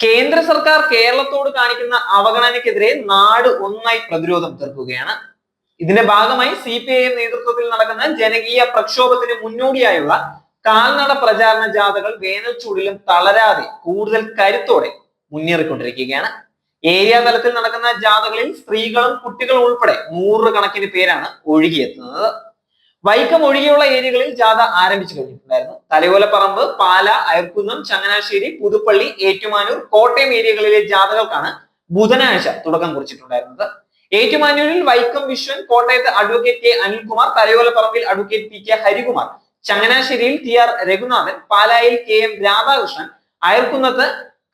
കേന്ദ്ര സർക്കാർ കേരളത്തോട് കാണിക്കുന്ന അവഗണനയ്ക്കെതിരെ നാട് ഒന്നായി പ്രതിരോധം തീർക്കുകയാണ്. ഇതിന്റെ ഭാഗമായി സി പി ഐ എം നേതൃത്വത്തിൽ നടക്കുന്ന ജനകീയ പ്രക്ഷോഭത്തിന് മുന്നോടിയായുള്ള കാൽനട പ്രചാരണ ജാഥകൾ വേനൽ ചൂടിലും തളരാതെ കൂടുതൽ കരുത്തോടെ മുന്നേറിക്കൊണ്ടിരിക്കുകയാണ്. ഏരിയ തലത്തിൽ നടക്കുന്ന ജാഥകളിൽ സ്ത്രീകളും കുട്ടികളും ഉൾപ്പെടെ നൂറുകണക്കിന് പേരാണ് ഒഴുകിയെത്തുന്നത്. വൈക്കം ഒഴികെയുള്ള ഏരിയകളിൽ ജാഥ ആരംഭിച്ചു കഴിഞ്ഞിട്ടുണ്ടായിരുന്നു. തലയോലപ്പറമ്പ് പാല അയർക്കുന്നം ചങ്ങനാശ്ശേരി പുതുപ്പള്ളി ഏറ്റുമാനൂർ കോട്ടയം ഏരിയകളിലെ ജാഥകൾക്കാണ് ബുധനാഴ്ച തുടക്കം കുറിച്ചിട്ടുണ്ടായിരുന്നത്. ഏറ്റുമാനൂരിൽ വൈക്കം വിശ്വൻ കോട്ടയത്ത് അഡ്വക്കേറ്റ് കെ അനിൽകുമാർ തലയോലപ്പറമ്പിൽ അഡ്വക്കേറ്റ് പി കെ ഹരികുമാർ ചങ്ങനാശ്ശേരിയിൽ ടി ആർ രഘുനാഥൻ പാലായിൽ കെ എം രാധാകൃഷ്ണൻ അയർക്കുന്നത്ത്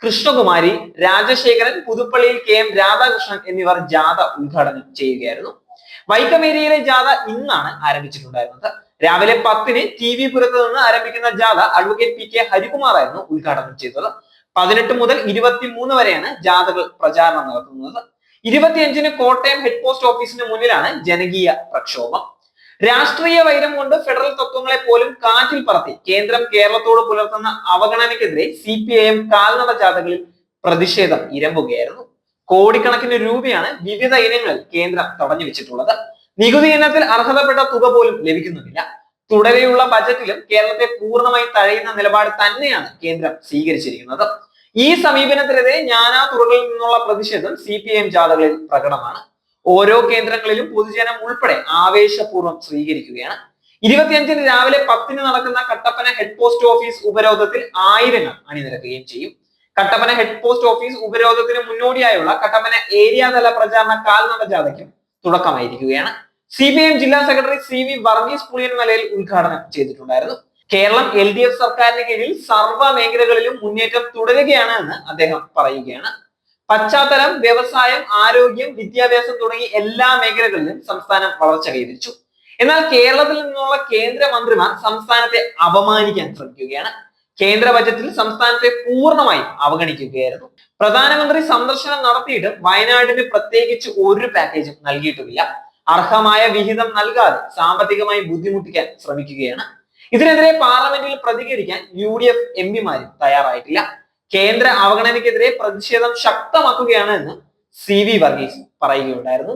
കൃഷ്ണകുമാരി രാജശേഖരൻ പുതുപ്പള്ളിയിൽ കെ എം രാധാകൃഷ്ണൻ എന്നിവർ ജാഥ ഉദ്ഘാടനം ചെയ്യുകയായിരുന്നു. വൈക്കം ഏരിയയിലെ ജാഥ ഇന്നാണ് ആരംഭിച്ചിട്ടുണ്ടായിരുന്നത്. രാവിലെ പത്തിന് ടി വി പുരത്ത് നിന്ന് ആരംഭിക്കുന്ന ജാഥ അഡ്വക്കേറ്റ് പി കെ ഹരികുമാർ ആയിരുന്നു ഉദ്ഘാടനം ചെയ്തത്. പതിനെട്ട് മുതൽ ഇരുപത്തിമൂന്ന് വരെയാണ് ജാഥകൾ പ്രചാരണം നടത്തുന്നത്. ഇരുപത്തിയഞ്ചിന് കോട്ടയം ഹെഡ് പോസ്റ്റ് ഓഫീസിന് മുന്നിലാണ് ജനകീയ പ്രക്ഷോഭം. രാഷ്ട്രീയ വൈരം കൊണ്ട് ഫെഡറൽ തത്വങ്ങളെ പോലും കാറ്റിൽ പറത്തി കേന്ദ്രം കേരളത്തോട് പുലർത്തുന്ന അവഗണനയ്ക്കെതിരെ സി പി ഐ എം കാൽനട ജാഥകളിൽ പ്രതിഷേധം ഇരമ്പുകയായിരുന്നു. കോടിക്കണക്കിന് രൂപയാണ് വിവിധ ഇനങ്ങളിൽ കേന്ദ്രം തടഞ്ഞു വെച്ചിട്ടുള്ളത്. നികുതി ഇനത്തിൽ അർഹതപ്പെട്ട തുക പോലും ലഭിക്കുന്നുമില്ല. തുടരെയുള്ള ബജറ്റിലും കേരളത്തെ പൂർണമായി തഴയുന്ന നിലപാട് തന്നെയാണ് കേന്ദ്രം സ്വീകരിച്ചിരിക്കുന്നത്. ഈ സമീപനത്തിനെതിരെ നാനാ തുറകളിൽ നിന്നുള്ള പ്രതിഷേധം സി പി എം ജാഥകളിൽ പ്രകടമാണ്. ഓരോ കേന്ദ്രങ്ങളിലും പൊതുജനം ഉൾപ്പെടെ ആവേശപൂർവം സ്വീകരിക്കുകയാണ്. ഇരുപത്തിയഞ്ചിന് രാവിലെ പത്തിന് നടക്കുന്ന കട്ടപ്പന ഹെഡ് പോസ്റ്റ് ഓഫീസ് ഉപരോധത്തിൽ ആയിരങ്ങൾ അണിനിരക്കുകയും ചെയ്യും. കട്ടപ്പന ഹെഡ് പോസ്റ്റ് ഓഫീസ് ഉപരോധത്തിന് മുന്നോടിയായുള്ള കട്ടപ്പന ഏരിയ തല പ്രചാരണ കാൽനട ജാഥയ്ക്കും തുടക്കമായിരിക്കുകയാണ്. സി പി എം ജില്ലാ സെക്രട്ടറി സി വി വർഗീസ് പുളിയൻമലയിൽ ഉദ്ഘാടനം ചെയ്തിട്ടുണ്ടായിരുന്നു. കേരളം എൽ ഡി എഫ് സർക്കാരിന് കീഴിൽ സർവ മേഖലകളിലും മുന്നേറ്റം തുടരുകയാണ് എന്ന് അദ്ദേഹം പറയുകയാണ്. പശ്ചാത്തലം വ്യവസായം ആരോഗ്യം വിദ്യാഭ്യാസം തുടങ്ങി എല്ലാ മേഖലകളിലും സംസ്ഥാനം വളർച്ച കൈവരിച്ചു എന്നാൽ കേരളത്തിൽ നിന്നുള്ള കേന്ദ്രമന്ത്രിമാർ സംസ്ഥാനത്തെ അപമാനിക്കാൻ ശ്രമിക്കുകയാണ്. കേന്ദ്ര ബജറ്റിൽ സംസ്ഥാനത്തെ പൂർണമായും അവഗണിക്കുകയായിരുന്നു. പ്രധാനമന്ത്രി സന്ദർശനം നടത്തിയിട്ട് വയനാടിന് പ്രത്യേകിച്ച് ഒരു പാക്കേജും നൽകിയിട്ടുമില്ല അർഹമായ വിഹിതം നൽകാതെ സാമ്പത്തികമായി ബുദ്ധിമുട്ടിക്കാൻ ശ്രമിക്കുകയാണ്. ഇതിനെതിരെ പാർലമെന്റിൽ പ്രതികരിക്കാൻ യു ഡി എഫ് എം പിമാരും തയ്യാറായിട്ടില്ല. കേന്ദ്ര അവഗണനയ്ക്കെതിരെ പ്രതിഷേധം ശക്തമാക്കുകയാണ് എന്ന് സി വി വർഗീസ് പറയുകയുണ്ടായിരുന്നു.